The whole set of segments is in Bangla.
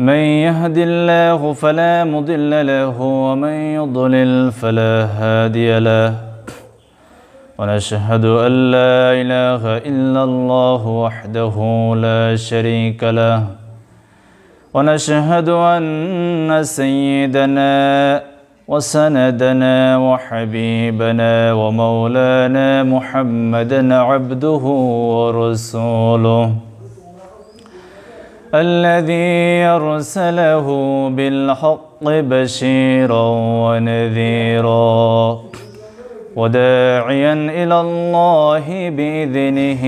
من يهد الله فلا مضل له ومن يضلل فلا هادي له. ونشهد أن لا إله إلا الله وحده لا شريك له. ونشهد أن سيدنا وسندنا وحبيبنا ومولانا محمدا عبده ورسوله. الذي أرسله بالحق بشيرا ونذيرا وداعيا إلى الله بإذنه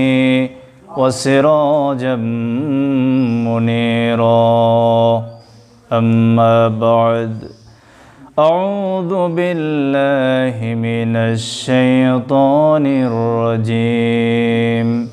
وسراجا منيرا. أما بعد أعوذ بالله من الشيطان الرجيم.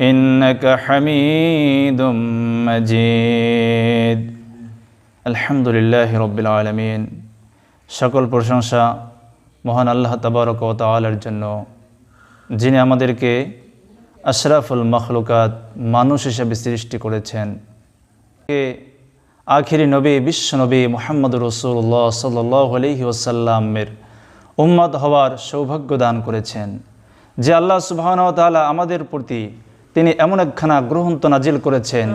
إنك حميد مجيد الحمد لله رب العالمين সকল প্রশংসা মহান আল্লাহ তাবারক ও তাআলার জন্য যিনি আমাদেরকে আশরাফুল মখলুকাত মানুষ হিসেবে সৃষ্টি করেছেন আখিরি নবী বিশ্ব নবী মোহাম্মদ রসুল্লাহ সাল্লাহ আলহি ওসাল্লামের উম্মত হওয়ার সৌভাগ্য দান করেছেন যে আল্লাহ সুবাহন তাআলা আমাদের প্রতি তিনি এমন একখানা গ্রহন্ত নাজিল করেছেন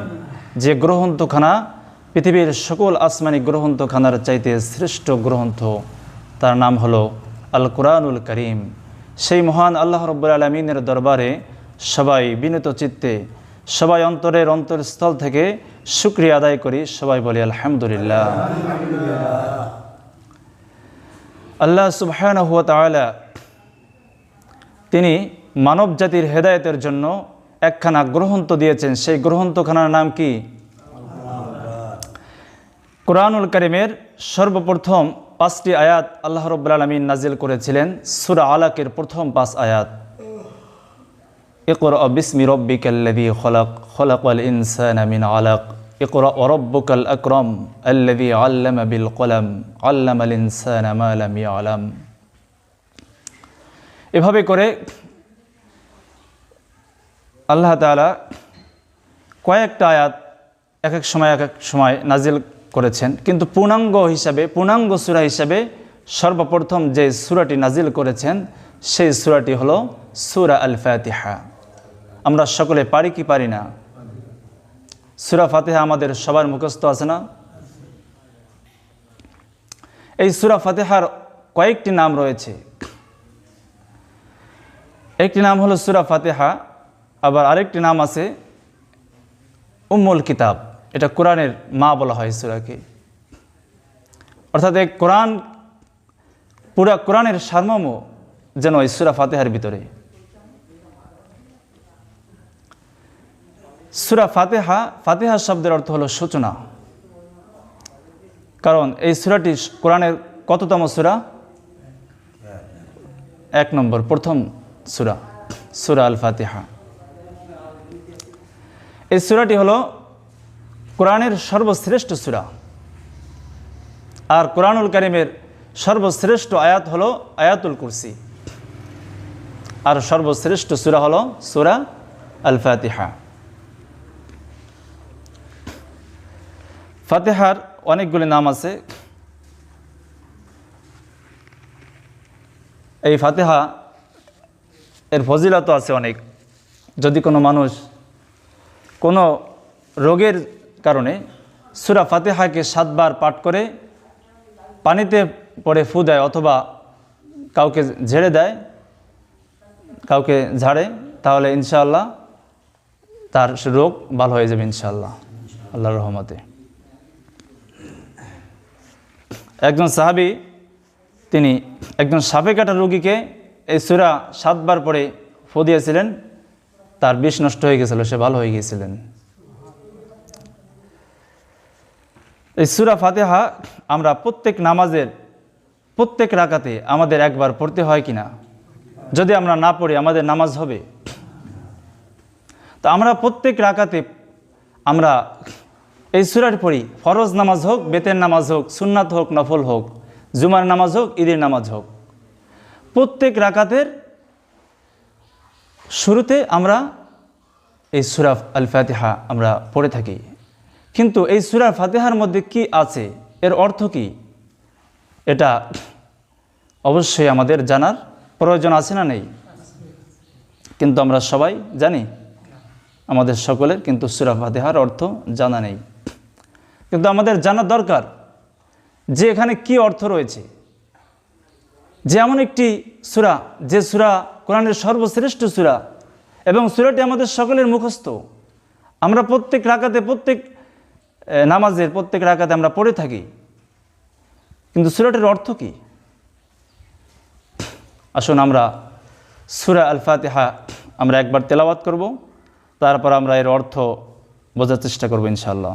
যে গ্রহন্তখানা পৃথিবীর সকল আসমানি গ্রহন্তখানার চাইতে শ্রেষ্ঠ গ্রন্থ। তার নাম হলো আল কোরআনুল করিম। সেই মহান আল্লাহ রব্বুল আলমিনের দরবারে সবাই বিনীত চিত্তে, সবাই অন্তরের অন্তরস্থল থেকে শুক্রিয়া আদায় করি, সবাই বলি আলহামদুলিল্লাহ। আল্লাহ সুবহান হুয়া তিনি মানব জাতির হেদায়তের জন্য একখানা গ্রন্থ দিয়েছেন সেই গ্রন্থখানার নাম কি কোরআনুল করিমের সর্বপ্রথম পাঁচটি আয়াত আল্লাহ রব্বুল আলমিন নাজিল করেছিলেন সুরা আলাকের প্রথম পাঁচ আয়াত اقرأ باسم ربك الذي خلق خلق الإنسان من علق اقرأ وربك الأكرم الذي علم بالقلم علم الإنسان ما لم يعلم এভাবে করে আল্লাহ তাআলা কয়েকটা আয়াত এক এক সময় এক এক সময় নাজিল করেছেন। কিন্তু পূর্ণাঙ্গ হিসাবে, পূর্ণাঙ্গ সূরা হিসাবে সর্বপ্রথম যে সূরাটি নাজিল করেছেন, সেই সূরাটি হলো সুরা আল ফাতিহা আমরা সকলে পারি কি পারি না? সুরা ফাতেহা আমাদের সবার মুখস্থ আছে না? এই সুরা ফাতেহার কয়েকটি নাম রয়েছে। একটি নাম হলো সুরা ফাতেহা আবার আরেকটি নাম আছে উম্মুল কিতাব। এটা কোরআনের মা বলা হয় সুরাকে। অর্থাৎ এই কোরআন, পুরা কোরআনের সারমর্ম যেন এই সুরা ফাতেহার ভিতরে। সুরা ফাতেহা ফাতেহা শব্দের অর্থ হলো সূচনা। কারণ এই সুরাটি কোরআনের কততম সুরা? এক নম্বর, প্রথম সুরা সুরা আল ফাতেহা এই সুরাটি হলো কোরআনের সর্বশ্রেষ্ঠ সুরা। আর কোরআনুল করিমের সর্বশ্রেষ্ঠ আয়াত হলো আয়াতুল কুরসি। আর সর্বশ্রেষ্ঠ সুরা হলো সুরা আল ফাতিহা ফাতেহার অনেকগুলি নাম আছে। এই ফাতেহা এর ফজিলত আছে অনেক। যদি কোনো মানুষ কোনো রোগের কারণে সুরা ফাতেহাকে সাতবার পাঠ করে পানিতে পড়ে ফু দেয় অথবা কাউকে ঝেড়ে দেয়, কাউকে ঝাড়ে, তাহলে ইনশাআল্লাহ তার রোগ ভালো হয়ে যাবে ইনশাআল্লাহ। আল্লাহর রহমতে। একজন সাহাবি, তিনি একজন সাপে কাটা রোগীকে এই সুরা সাতবার পরে ফু দিয়েছিলেন। তার বিষ নষ্ট হয়ে গেছিল, সে ভালো হয়ে গিয়েছিলেন। এই সুরা ফাতেহা আমরা প্রত্যেক নামাজের, প্রত্যেক রাকাতে আমাদের একবার পড়তে হয় কিনা? যদি আমরা না পড়ি, আমাদের নামাজ হবে? তো আমরা প্রত্যেক রাকাতে আমরা এই সুরার পড়ি। ফরজ নামাজ হোক, বেতের নামাজ হোক, সুন্নাত হোক, নফল হোক, জুমার নামাজ হোক, ঈদের নামাজ হোক। প্রত্যেক রাকাতের শুরুতে আমরা এই সুরাফ আল ফাতেহা আমরা পড়ে থাকি। কিন্তু এই সুরার ফাতেহার মধ্যে কি আছে? এর অর্থ কি? এটা অবশ্যই আমাদের জানার প্রয়োজন আছে না নেই। কিন্তু আমরা সবাই জানি, আমাদের সকলের কিন্তু সুরা ফাতেহার অর্থ জানা নেই। কিন্তু আমাদের জানা দরকার যে এখানে কি অর্থ রয়েছে। যে এমন একটি সুরা, যে সুরা কোরআনের সর্বশ্রেষ্ঠ সুরা এবং সুরাটি আমাদের সকলের মুখস্থ। আমরা প্রত্যেক রাকাতে, প্রত্যেক নামাজের প্রত্যেক রাকাতে আমরা পড়ে থাকি। কিন্তু সুরাটির অর্থ কি? আসুন আমরা সুরা আল ফাতিহা আমরা একবার তেলাওয়াত করব, তারপর আমরা এর অর্থ বোঝার চেষ্টা করব ইনশাআল্লাহ।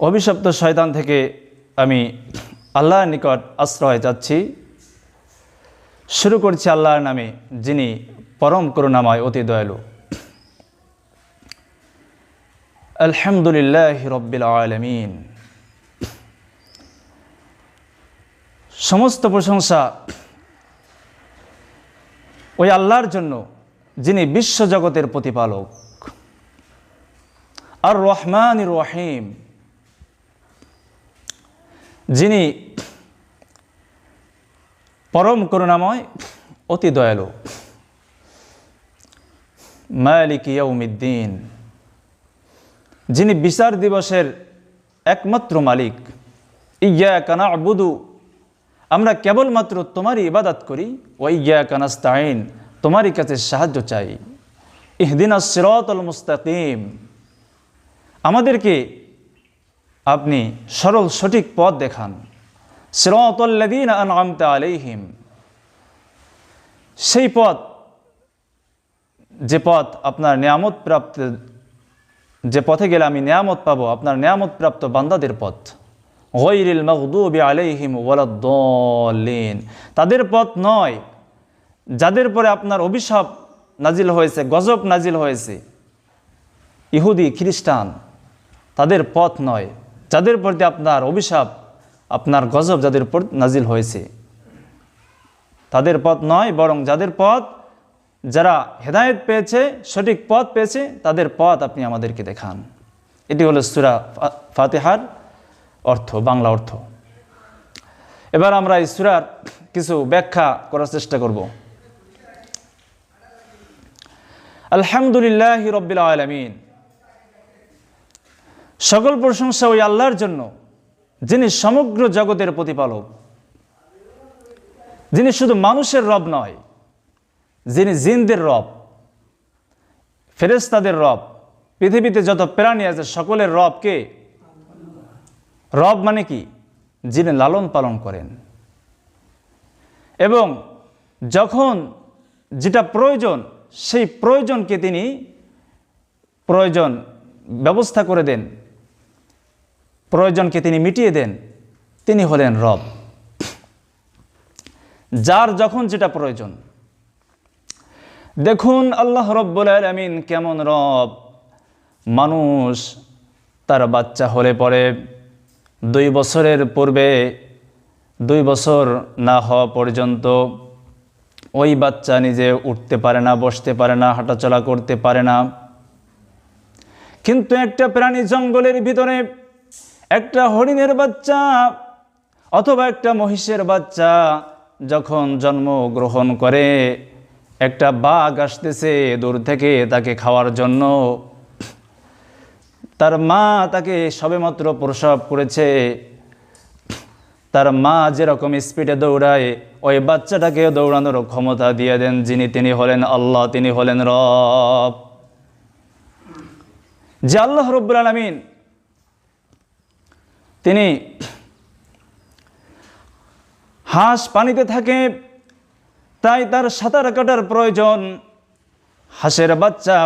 অভিশপ্ত শয়তান থেকে আমি আল্লাহর নিকট আশ্রয় যাচ্ছি। শুরু করছি আল্লাহর নামে, যিনি পরম করুণাময়, অতি দয়ালু। আলহামদুলিল্লাহ রব্বিল আলমিন। সমস্ত প্রশংসা ওই আল্লাহর জন্য, যিনি বিশ্বজগতের প্রতিপালক। আর রহমান রহিম। যিনি পরম করুণাময়, অতি দয়ালু। মালিক ইয়াউমিদ্দিন। যিনি বিচার দিবসের একমাত্র মালিক। ইয়া কানা আবুদু আমরা কেবলমাত্র তোমারই ইবাদাত করি ও ইয়া কানাস্তাইন তোমারই কাছে সাহায্য চাই। ইহদিন সিরাতুল মুস্তাকিম। আমাদেরকে আপনি সরল সঠিক পথ দেখান। সিরাতুল্লাযীন আনআমতা আলাইহিম। সেই পথ, যে পথ আপনার নিয়ামত প্রাপ্ত যে পথে গেলে আমি নিয়ামত পাবো, আপনার নিয়ামত প্রাপ্ত বান্দাদের পথ। গৈরিল মখদুবি আলাইহিম ওয়ালাদ্দলিন তাদের পথ নয়, যাদের পরে আপনার অভিশাপ নাজিল হয়েছে, গজব নাজিল হয়েছে। ইহুদি, খ্রিস্টান, তাদের পথ নয়। যাদের প্রতি আপনার অভিশাপ, আপনার গজব যাদের উপর নাজিল হয়েছে, তাদের পথ নয়, বরং যাদের পথ, যারা হেদায়েত পেয়েছে, সঠিক পথ পেয়েছে, তাদের পথ আপনি আমাদেরকে দেখান। এটি হলো সুরা ফাতিহার অর্থ, বাংলা অর্থ। এবার আমরা এই সুরার কিছু ব্যাখ্যা করার চেষ্টা করব। আলহামদুলিল্লাহ রব্বিল আলমিন। সকল প্রশংসা ওই আল্লাহর জন্য, যিনি সমগ্র জগতের প্রতিপালক। যিনি শুধু মানুষের রব নয়, যিনি জিনদের রব ফেরেস্তাদের রব, পৃথিবীতে যত প্রাণী আছে সকলের রব কে রব মানে কি? যিনি লালন পালন করেন। এবং যখন যেটা প্রয়োজন, সেই প্রয়োজনকে তিনি প্রয়োজন ব্যবস্থা করে দেন। প্রয়োজনকে তিনি মিটিয়ে দেন, তিনি হলেন রব। যার যখন যেটা প্রয়োজন। দেখুন আল্লাহ রব্বুল আলমিন কেমন রব। মানুষ তার বাচ্চা হলে পরে দুই বছরের পূর্বে, দুই বছর না হওয়া পর্যন্ত ওই বাচ্চা নিজে উঠতে পারে না, বসতে পারে না, হাঁটাচলা করতে পারে না। কিন্তু একটা প্রাণী জঙ্গলের ভিতরে একটা হরিণের বাচ্চা অথবা একটা মহিষের বাচ্চা যখন জন্মগ্রহণ করে, একটা বাঘ আসতেছে দূর থেকে তাকে খাওয়ার জন্য। তার মা তাকে সবেমাত্র প্রসব করেছে। তার মা যেরকম স্পিডে দৌড়ায়, ওই বাচ্চাটাকে দৌড়ানোর ক্ষমতা দিয়ে দেন যিনি, তিনি হলেন আল্লাহ, তিনি হলেন রব। যে আল্লাহ রব্বুল আলমিন তিনি হাঁস পানিতে থাকে, তাই তার সাঁতার কাটার প্রয়োজন। হাঁসের বাচ্চা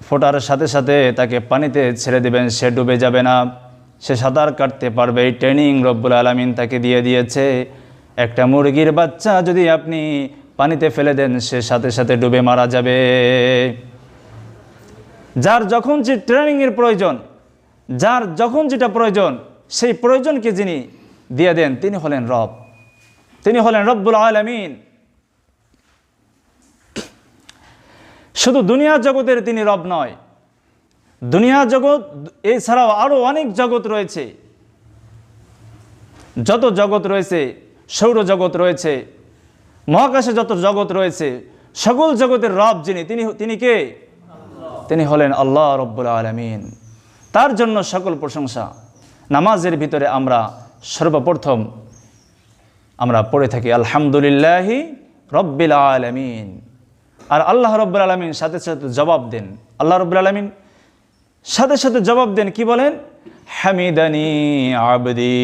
ফোটার সাথে সাথে তাকে পানিতে ছেড়ে দেবেন, সে ডুবে যাবে না। সে সাঁতার কাটতে পারবে, এই ট্রেনিং রব্বুল আলমিন তাকে দিয়ে দিয়েছে। একটা মুরগির বাচ্চা যদি আপনি পানিতে ফেলে দেন, সে সাথে সাথে ডুবে মারা যাবে। যার যখন যে ট্রেনিংয়ের প্রয়োজন যার যখন যেটা প্রয়োজন, সেই প্রয়োজনকে যিনি দিয়ে দেন, তিনি হলেন রব। তিনি হলেন রব্বুল আলমিন। শুধু দুনিয়া জগতের তিনি রব নয়, দুনিয়া জগৎ, এছাড়াও আরও অনেক জগৎ রয়েছে। যত জগৎ রয়েছে, সৌর জগৎ রয়েছে, মহাকাশে যত জগৎ রয়েছে, সকল জগতের রব যিনি, তিনি তিনি কে? তিনি হলেন আল্লাহ রব্বুল আলমিন। তার জন্য সকল প্রশংসা। নামাজের ভিতরে আমরা সর্বপ্রথম আমরা পড়ে থাকি, আলহামদুলিল্লাহি রব্বিল আলমিন। আর আল্লাহ রব্বুল আলমিন সাথে সাথে জবাব দেন। আল্লাহ রব্বুল আলমিন সাথে সাথে জবাব দেন, কি বলেন? হামিদানি আবদি।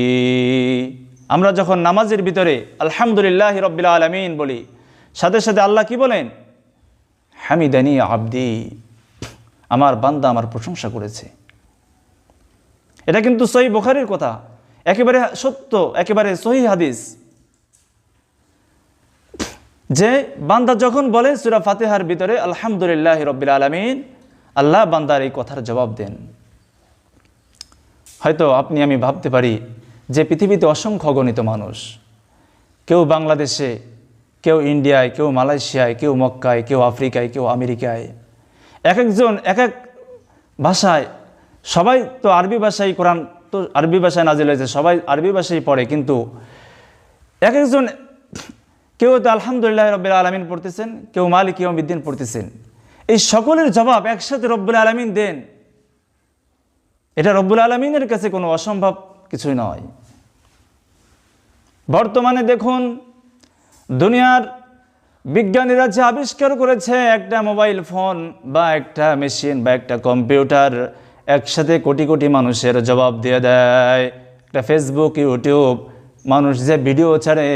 আমরা যখন নামাজের ভিতরে আলহামদুলিল্লাহ রব্বিল আলমিন বলি, সাথে সাথে আল্লাহ কি বলেন? হামিদানি আবদি। আমার বান্দা আমার প্রশংসা করেছে। এটা কিন্তু সহি বোখারির কথা। একেবারে সত্য, একেবারে সহি হাদিস। যে বান্দা যখন বলে সুরা ফাতেহার ভিতরে, আলহামদুলিল্লাহ রব্বিল আলমিন আল্লাহ বান্দার এই কথার জবাব দেন। হয়তো আপনি, আমি ভাবতে পারি যে পৃথিবীতে অসংখ্য গণিত মানুষ, কেউ বাংলাদেশে, কেউ ইন্ডিয়ায়, কেউ মালয়েশিয়ায়, কেউ মক্কায়, কেউ আফ্রিকায়, কেউ আমেরিকায়, এক একজন, এক এক ভাষায় সবাই তো আরবি ভাষায় কোরআন তো আরবি ভাষায় নাজিল হয়েছে, সবাই আরবি ভাষায় পড়ে, কিন্তু এক একজন, কেউ তো আলহামদুলিল্লাহ রব্বুল আলমিন পড়তেছেন, কেউ মালিক ইয়মিদ্দিন পড়তেছেন। এই সকলের জবাব একসাথে রব্বুল আলমিন দেন। এটা রব্বুল আলমিনের কাছে কোনো অসম্ভব কিছুই নয়। বর্তমানে দেখুন, দুনিয়ার বিজ্ঞানীরা যে আবিষ্কার করেছে, একটা মোবাইল ফোন বা একটা মেশিন বা একটা কম্পিউটার একসাথে কোটি কোটি মানুষের জবাব দিয়ে দেয়। একটা ফেসবুক ইউটিউব মানুষ যে ভিডিও ছাড়ে,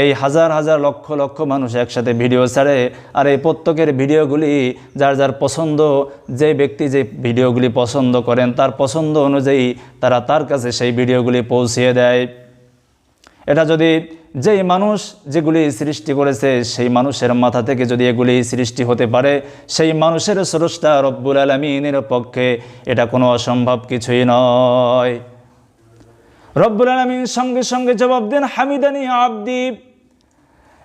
এই হাজার হাজার লক্ষ লক্ষ মানুষ একসাথে ভিডিও ছাড়ে, আর এই প্রত্যেকের ভিডিওগুলি যার যার পছন্দ যে ব্যক্তি যে ভিডিওগুলি পছন্দ করেন, তার পছন্দ অনুযায়ী তারা তার কাছে সেই ভিডিওগুলি পৌঁছিয়ে দেয়। এটা যদি যেই মানুষ যেগুলি সৃষ্টি করেছে, সেই মানুষের মাথা থেকে যদি এগুলি সৃষ্টি হতে পারে, সেই মানুষের স্রষ্টা রব্বুল আলমিনের পক্ষে এটা কোনো অসম্ভব কিছুই নয়। রব্বুল আলমিন সঙ্গে সঙ্গে জবাব দেন, হামিদানি আবদি।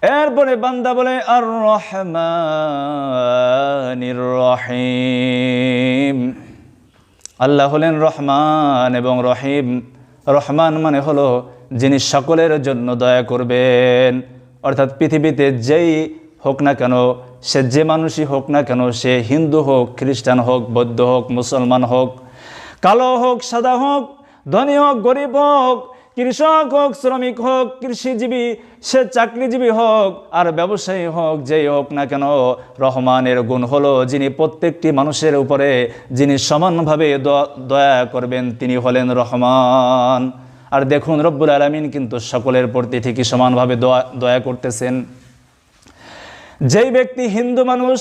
এরপরে বান্দা বলে আর রহমানির রহিম। আল্লাহ হলেন রহমান এবং রহিম। রহমান মানে হলো যিনি সকলের জন্য দয়া করবেন। অর্থাৎ পৃথিবীতে যেই হোক না কেন, সে যে মানুষই হোক না কেন, সে হিন্দু হোক, খ্রিস্টান হোক, বৌদ্ধ হোক, মুসলমান হোক, কালো হোক, সাদা হোক, ধনী হোক, গরিব হোক, কৃষক হোক, শ্রমিক হোক, কৃষিজীবী, সে চাকরিজীবী হোক, আর ব্যবসায়ী হোক, যেই হোক না কেন, রহমানের গুণ হলো যিনি প্রত্যেকটি মানুষের উপরে, যিনি সমানভাবে দয়া করবেন, তিনি হলেন রহমান। আর দেখুন, রব্বুল আলমিন কিন্তু সকলের প্রতি ঠিকই সমানভাবে দয়া দয়া করতেছেন। যেই ব্যক্তি হিন্দু মানুষ,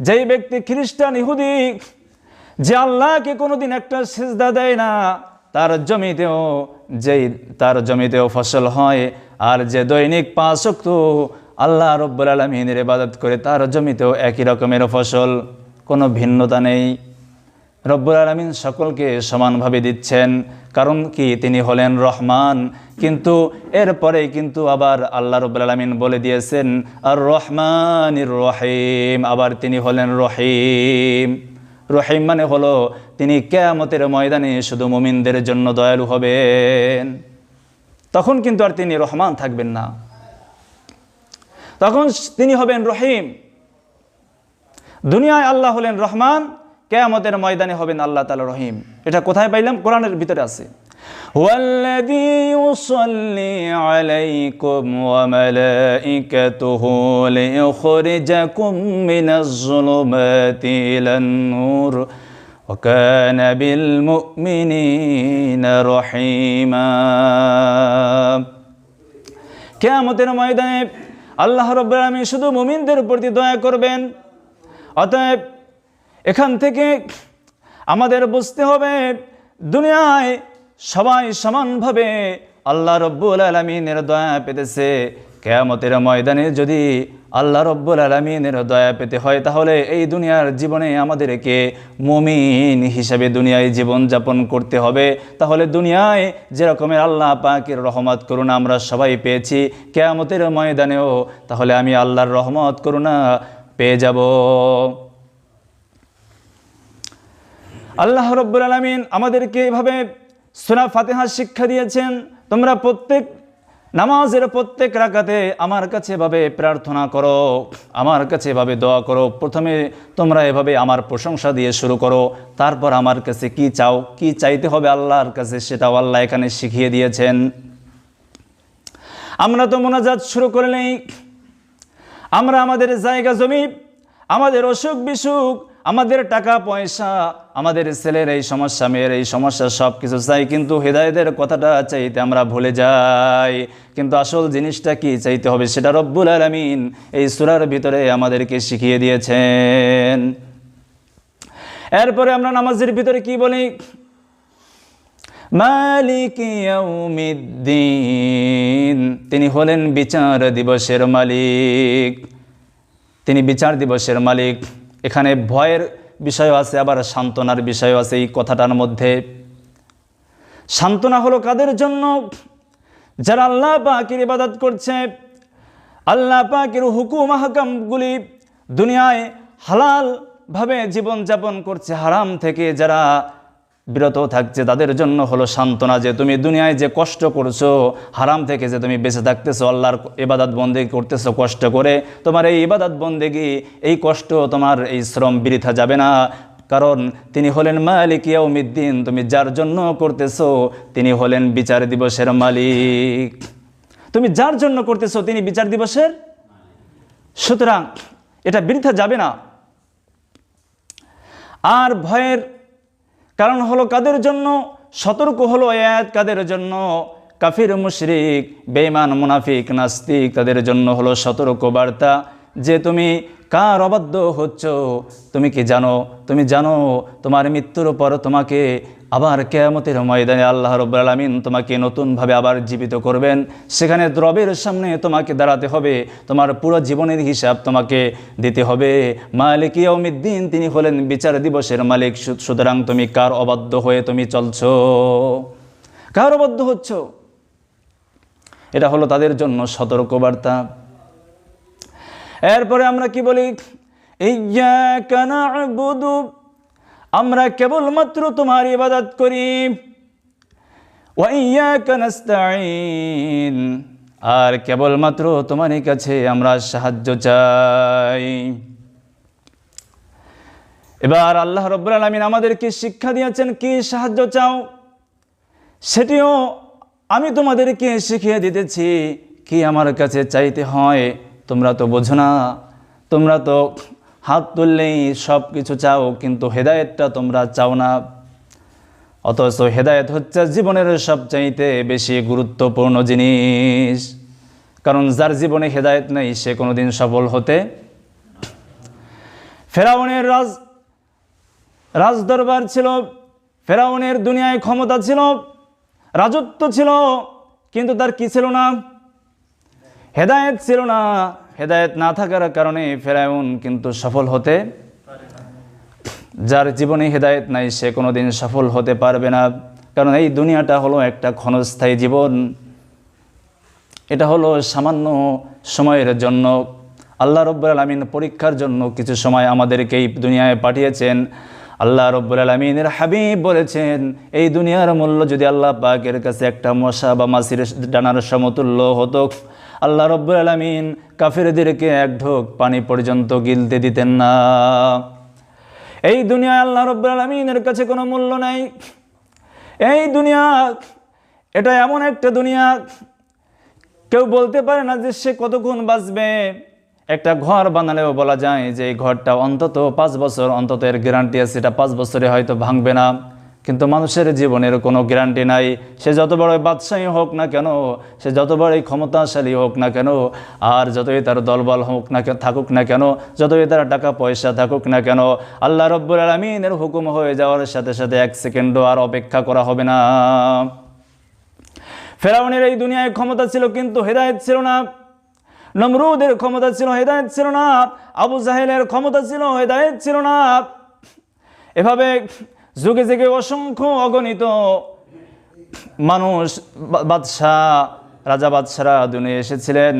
যেই ব্যক্তি খ্রিস্টান, ইহুদি, যে আল্লাহকে কোনোদিন একটা সিজদা দেয় না, তার জমিতেও যেই, তার জমিতেও ফসল হয়, আর যে দৈনিক পাঁচ অক্ত আল্লাহ রব্বুল আলমিনের ইবাদত করে, তার জমিতেও একই রকমের ফসল, কোনো ভিন্নতা নেই। রব্বুল আলমিন সকলকে সমানভাবে দিচ্ছেন। কারণ কি? তিনি হলেন রহমান। কিন্তু এরপরে কিন্তু আবার আল্লাহ রব্বুল আলমিন বলে দিয়েছেন আর রহমান রহিম। আবার তিনি হলেন রহিম। রহিম মানে হলো তিনি কেয়ামতের ময়দানে শুধু মুমিনদের জন্য দয়ালু হবেন। তখন কিন্তু আর তিনি রহমান থাকবেন না। তখন তিনি হবেন রহিম। দুনিয়ায় আল্লাহ হলেন রহমান কেয়ামতের ময়দানে হবেন আল্লাহ তালা রহিম এটা কোথায় পাইলাম কোরআনের ভিতরে আছে والذي يصلي عليكم وملائكته ليخرجكم من الظلمات إلى النور وكان بالمؤمنين رحيما কেয়ামতের ময়দানে আল্লাহ রব্বুল আলামিন শুধু মুমিনদের প্রতি দয়া করবেন অতএব এখান থেকে আমাদের বুঝতে হবে, দুনিয়ায় সবাই সমানভাবে আল্লাহ রব্বুল আলমিনের দয়া পেতেছে। কেয়ামতের ময়দানে যদি আল্লাহ রব্বুল আলমিনের দয়া পেতে হয়, তাহলে এই দুনিয়ার জীবনে আমাদেরকে মমিন হিসাবে দুনিয়ায় জীবন যাপন করতে হবে। তাহলে দুনিয়ায় যেরকমের আল্লাহ পাকের রহমত করুণা আমরা সবাই পেয়েছি, কেয়ামতের ময়দানেও তাহলে আমি আল্লাহর রহমত করুণা পেয়ে যাব। আল্লাহ রব্বুল আলমিন আমাদেরকে এভাবে সোনা ফাতেহা শিক্ষা দিয়েছেন, তোমরা প্রত্যেক নামাজের প্রত্যেক রাকাতে আমার কাছে এভাবে প্রার্থনা করো, আমার কাছে এভাবে দোয়া করো, প্রথমে তোমরা এভাবে আমার প্রশংসা দিয়ে শুরু করো, তারপর আমার কাছে কি চাও, কি চাইতে হবে আল্লাহর কাছে সেটাও আল্লাহ এখানে শিখিয়ে দিয়েছেন। আমরা তো মোনাজাত শুরু করে নেই, আমরা আমাদের জায়গা জমি, আমাদের অসুখ বিসুখ, আমাদের টাকা পয়সা আমাদের ছেলের এই সমস্যা, মেয়ের এই সমস্যা সব কিছু চাই, কিন্তু হৃদয়দের কথাটা চাইতে আমরা ভুলে যাই। কিন্তু আসল জিনিসটা কি চাইতে হবে সেটা রব্বুল আলমিন এই সুরার ভিতরে আমাদেরকে শিখিয়ে দিয়েছেন। এরপরে আমরা নামাজের ভিতরে কি বলি? মালিক তিনি হলেন বিচার দিবসের মালিক। তিনি বিচার দিবসের মালিক। এখানে ভয়ের বিষয় আছে, আবার সান্ত্বনার বিষয় আছে এই কথাটার মধ্যে। সান্ত্বনা হলো কাদের জন্য? যারা আল্লাহ পাকির ইবাদত করছে, আল্লাহ পাকির হুকুম হাকামগুলি দুনিয়ায় হালালভাবে জীবনযাপন করছে, হারাম থেকে যারা বিরত থাকছে তাদের জন্য হলো সান্ত্বনা, যে তুমি দুনিয়ায় যে কষ্ট করছ, হারাম থেকে যে তুমি বেঁচে থাকতেছো, আল্লাহর ইবাদত বন্দেগি করতেছো কষ্ট করে, তোমার এই ইবাদত বন্দেগি, এই কষ্ট তোমার এই শ্রম বৃথা যাবে না। কারণ তিনি হলেন মালিক ইয়াউমিদ্দিন, তুমি যার জন্য করতেছো, তিনি হলেন বিচার দিবসের মালিক। তুমি যার জন্য করতেছো, তিনি বিচার দিবসের সুতরাং এটা বৃথা যাবে না। আর ভয়ের কারণ হলো কাদের জন্য? সতর্ক হলো আয়াত কাদের জন্য? কাফির, মুশরিক, বেঈমান, মুনাফিক, নাস্তিক, তাদের জন্য হলো সতর্ক বার্তা যে তুমি কার অবাধ্য হচ্ছ? তুমি কি জানো? তুমি জানো তোমার মৃত্যুর পর তোমাকে আবার কেয়ামতের ময়দানে আল্লাহ রব্বুল আলমিন তোমাকে নতুনভাবে আবার জীবিত করবেন। সেখানে দ্রবের সামনে তোমাকে দাঁড়াতে হবে। তোমার পুরো জীবনের হিসাব তোমাকে দিতে হবে। মালিক ইয়ৌমিদ্দিন তিনি হলেন বিচার দিবসের মালিক। সুতরাং তুমি কার অবাধ্য হয়ে তুমি চলছ? কার অবাধ্য হচ্ছ? এটা হলো তাদের জন্য সতর্কবার্তা। এরপরে আমরা কি বলি? না'বুদু আমরা কেবলমাত্র তোমার ইবাদত করি। আর কেবলমাত্র তোমারই কাছে আমরা সাহায্য চাই। এবার আল্লাহ রব্বুল আলমিন আমাদেরকে শিক্ষা দিয়েছেন, কি সাহায্য চাও? সেটিও আমি তোমাদেরকে শিখিয়ে দিতেছি, কি আমার কাছে চাইতে হয়, তোমরা তো বোঝো না, তোমরা তো হাত তুললেই সব কিছু চাও, কিন্তু হেদায়েতটা তোমরা চাও না। অথচ হেদায়েত হচ্ছে জীবনের সবচাইতে বেশি গুরুত্বপূর্ণ জিনিস। কারণ যার জীবনে হেদায়েত নেই, সে কোনোদিন সফল হতে ফেরাউনের রাজ, রাজদরবার ছিল, ফেরাউনের দুনিয়ায় ক্ষমতা ছিল, রাজত্ব ছিল, কিন্তু তার কি ছিল না? হেদায়েত ছিল না। হেদায়েত না থাকার কারণে ফেরাউন কিন্তু সফল হতে যার জীবনে হেদায়েত নাই, সে কোনোদিন সফল হতে পারবে না। কারণ এই দুনিয়াটা হলো একটা ক্ষণস্থায়ী জীবন। এটা হলো সামান্য সময়ের জন্য। আল্লাহ রব্বুল আলমিন পরীক্ষার জন্য কিছু সময় আমাদেরকে এই দুনিয়ায় পাঠিয়েছেন। আল্লাহ রব্বুল আলমিনের হাবিব বলেছেন, এই দুনিয়ার মূল্য যদি আল্লাহ পাকের কাছে একটা মশা বা মাসির ডানার সমতুল্য হতো আল্লাহ রব্বুল আলমিন কাফেরদেরকে এক ঢোক পানি পর্যন্ত গিলতে দিতেন না। এই দুনিয়ায় আল্লাহ রব্বুল আলমিনের কাছে কোনো মূল্য নাই। এই দুনিয়া, এটা এমন একটা দুনিয়া, কেউ বলতে পারে না যে সে কতক্ষণ বাঁচবে। একটা ঘর বানালেও বলা যায় যে এই ঘরটা অন্তত পাঁচ বছর, অন্তত এর গ্যারান্টি আছে এটা পাঁচ বছরে হয়তো ভাঙবে না। কিন্তু মানুষের জীবনের কোনো গ্যারান্টি নাই। সে যত বড় বাদশাহী হোক না কেন, সে যত বড়ই ক্ষমতাশালী হোক না কেন, আর যতই তার দলবল হোক না থাকুক না কেন, যতই তার টাকা পয়সা থাকুক না কেন, আল্লাহ রব্বুল আলমিনের হুকুম হয়ে যাওয়ার সাথে সাথে এক সেকেন্ডও আর অপেক্ষা করা হবে না। ফেরাউনের এই দুনিয়ায় ক্ষমতা ছিল কিন্তু হেদায়েত ছিল না। নমরুদের ক্ষমতা ছিল, হেদায়ত ছিল না। আবু জাহেলের ক্ষমতা ছিল, হেদায়েত ছিল না। এভাবে যুগে যুগে অসংখ্য অগণিত মানুষ বাদশাহ, রাজা বাদশারা দুনিয়া এসেছিলেন।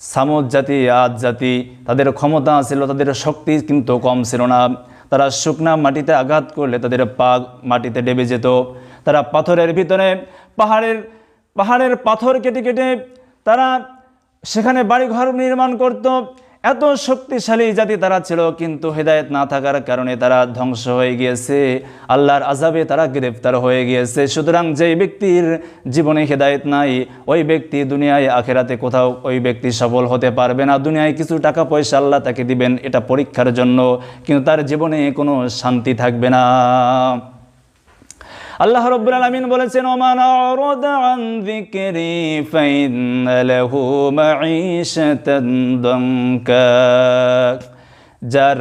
সামুদ জাতি আদ জাতি, তাদের ক্ষমতা ছিল, তাদের শক্তি কিন্তু কম ছিল না। তারা শুকনা মাটিতে আঘাত করলে তাদের পা মাটিতে ডেবে যেত। তারা পাথরের ভিতরে পাহাড়ের পাহাড়ের পাথর কেটে কেটে তারা সেখানে বাড়িঘর নির্মাণ করত। এত শক্তিশালী জাতি তারা ছিল, কিন্তু হেদায়েত না থাকার কারণে তারা ধ্বংস হয়ে গিয়েছে। আল্লাহর আজাবে তারা গ্রেফতার হয়ে গিয়েছে। সুতরাং যেই ব্যক্তির জীবনে হেদায়েত নাই, ওই ব্যক্তি দুনিয়ায়, আখেরাতে কোথাও ওই ব্যক্তি সফল হতে পারবে না। দুনিয়ায় কিছু টাকা পয়সা আল্লাহ তাকে দিবেন, এটা পরীক্ষার জন্য, কিন্তু তার জীবনে কোনো শান্তি থাকবে না। আল্লাহ রব্বুল আলামিন বলেছেন ওমান আন যিকরি ফাইন লাহু মাঈশাতান দানকা যার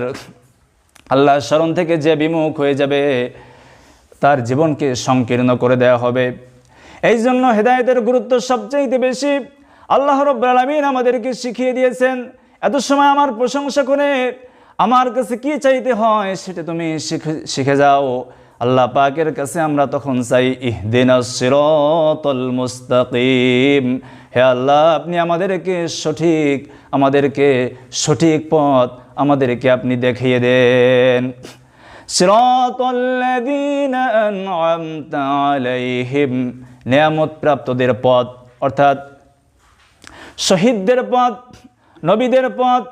আল্লাহ স্মরণ থেকে যে বিমুখ হয়ে যাবে, তার জীবনকে সংকীর্ণ করে দেওয়া হবে। এই জন্য হেদায়েতের গুরুত্ব সবচেয়ে বেশি আল্লাহ রব্বুল আলামিন আমাদেরকে শিখিয়ে দিয়েছেন, এত সময় আমার প্রশংসা করে আমার কাছে কি চাইতে হয় সেটা তুমি শিখে শিখে যাও। আল্লাহ পাকের কাছে আমরা তখন চাই, ইহদিনাস সিরাতাল মুস্তাকিম। হে আল্লাহ, আপনি আমাদেরকে সঠিক আমাদেরকে সঠিক পথ আমাদেরকে আপনি দেখিয়ে দেন। আলাইহিম। নিয়ামত প্রাপ্তদের পথ, অর্থাৎ শহীদদের পথ, নবীদের পথ,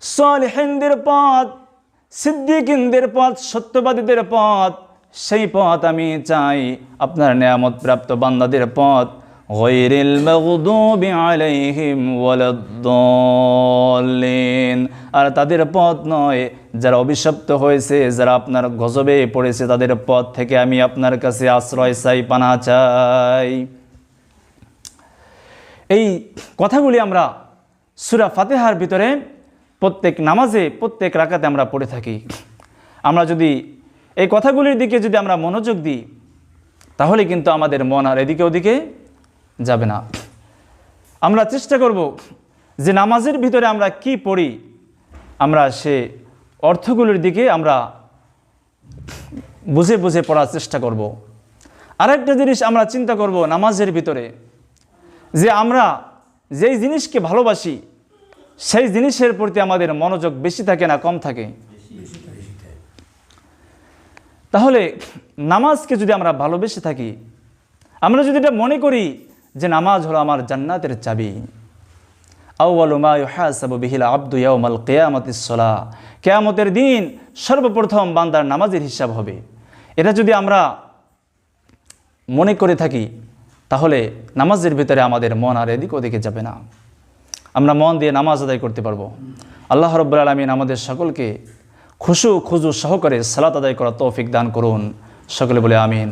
সলহিনদের পথ সিদ্দিকিনদের পথ, সত্যবাদীদের পথ, সেই পথ আমি চাই। আপনার নিয়ামত প্রাপ্ত বান্দাদের পথ গৈরিল মগদুবি আলাইহিম ওয়ালাদ্দাল্লিন। আর তাদের পথ নয়, যারা অভিশপ্ত হয়েছে, যারা আপনার গজবে পড়েছে, তাদের পথ থেকে আমি আপনার কাছে আশ্রয় চাই, পানা চাই। এই কথাগুলি আমরা সুরা ফাতেহার ভিতরে প্রত্যেক নামাজে, প্রত্যেক রাকাতে আমরা পড়ে থাকি। আমরা যদি এই কথাগুলির দিকে যদি আমরা মনোযোগ দিই, তাহলে কিন্তু আমাদের মন আর এদিকে ওদিকে যাবে না। আমরা চেষ্টা করব যে নামাজের ভিতরে আমরা কি পড়ি, আমরা সে অর্থগুলির দিকে আমরা বুঝে বুঝে পড়ার চেষ্টা করব। আরেকটা জিনিস আমরা চিন্তা করব নামাজের ভিতরে, যে আমরা যেই জিনিসকে ভালোবাসি সেই জিনিসের প্রতি আমাদের মনোযোগ বেশি থাকে না, কম থাকে? তাহলে নামাজকে যদি আমরা ভালোবেসে থাকি, আমরা যদি এটা মনে করি যে নামাজ হলো আমার জান্নাতের চাবি। বিহিল আব্দু ইয়াউমাল কিয়ামতিস সালাহ কিয়ামতের দিন সর্বপ্রথম বান্দার নামাজের হিসাব হবে। এটা যদি আমরা মনে করে থাকি, তাহলে নামাজের ভিতরে আমাদের মন আর এদিক ওদিকে যাবে না। আমরা মন দিয়ে নামাজ আদায় করতে পারব। আল্লাহ রব্বুল আলমিন আমাদের সকলকে খুশু খুজু সহকারে সালাত আদায় করা তৌফিক দান করুন। সকলে বলে আমিন।